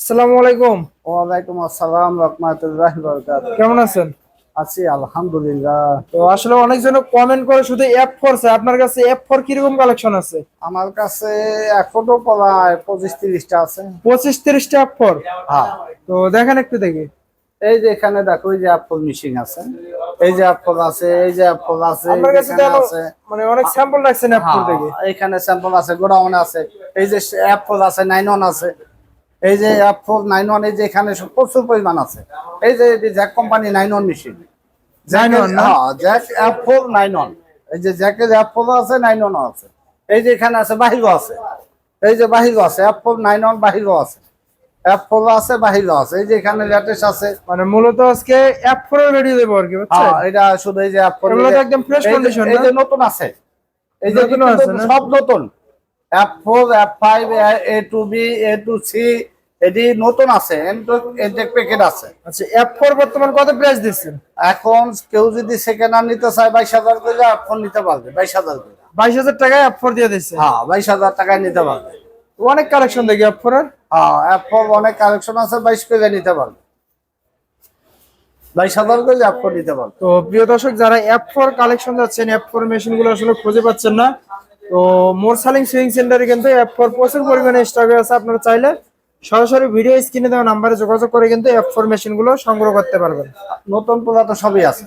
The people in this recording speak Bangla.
আসসালামু আলাইকুম। ওয়ালাইকুম আসসালাম রহমাতুল্লাহ বরকাত কেমন আছেন? আছি আলহামদুলিল্লাহ। তো আসলে অনেকজন কমেন্ট করে শুধু অ্যাপ ফোরছে আপনার কাছে অ্যাপ ফোর কীরকম কালেকশন আছে? আমার কাছে এখনও প্রায় পঁচিশ তিরিশটা আছে। পঁচিশ তিরিশটা অ্যাপ ফোর হ্যাঁ। তো দেখেন একটু দেখি। এই যে এখানে দেখো এই যে অ্যাপল মিশিং আছে। এই যে অ্যাপল আছে এই যে অ্যাপল আছে মানে অনেক স্যাম্পল রাখছেন অ্যাপ ফোর থেকে হ্যাঁ, এখানে স্যাম্পল আছে গোডাউন আছে। এই যে অ্যাপল আছে নাইন আছে। এই যে অ্যাপল নাইন ওয়ান এই যে এখানে সব প্রচুর পরিমাণ আছে। এই যে Jack company nine one machine 9-1 না? জ্যাক অ্যাপল নাইন ওয়ান এই যে জ্যাকের আছে নাইন ওয়ান আছে। এই যে এখানে আছে বাহিরও আছে। এই যে বাহিরও আছে অ্যাপল নাইন ওয়ান বাহিরও আছে। অ্যাপল আছে বাহিরও আছে। এই যে এখানে লেটেস্ট আছে। মানে মূলত আজকে অ্যাপ ফোর দেবো আর কি হ্যাঁ এটা শুধু এই যে এগুলো একদম এই যে নতুন আছে। এই যে আছে সব নতুন। App four app five A two B A two C এটি নতুন আছে এনটেক প্যাকেট আছে। আচ্ছা ফোর বর্তমান কত প্রাইস দিচ্ছেন? এখন কেউ যদি সেকেন্ড হ্যান্ড নিতে চায় বাইশ হাজার করে ফোন নিতে পারবে বাইশ হাজার করে। বাইশ হাজার টাকায় অ্যাপ ফোর দিয়ে দিচ্ছে? হ্যাঁ বাইশ হাজার টাকায় নিতে পারবে। অনেক কালেকশন দেখি অ্যাপ ফোর হ্যাঁ অ্যাপ ফোর অনেক কালেকশন আছে বাইশ করে নিতে পারবে। বাইশ হাজার করে অ্যাপ ফোর নিতে পারবে। তো প্রিয় দর্শক যারা অ্যাপ ফোর কালেকশন যাচ্ছেন অ্যাপ ফোর মেশিনগুলো আসলে খুঁজে পাচ্ছেন না। তো মোরসালিং সুইং সেন্টারে কিন্তু অ্যাপ ফোর প্রচুর পরিমাণে স্টকে আছে আপনারা চাইলে সরাসরি ভিডিও স্ক্রিনে দেওয়া নাম্বারে যোগাযোগ করে কিন্তু অ্যাপ ফোর মেশিনগুলো সংগ্রহ করতে পারবেন। নতুন পুরাতন সবই আছে।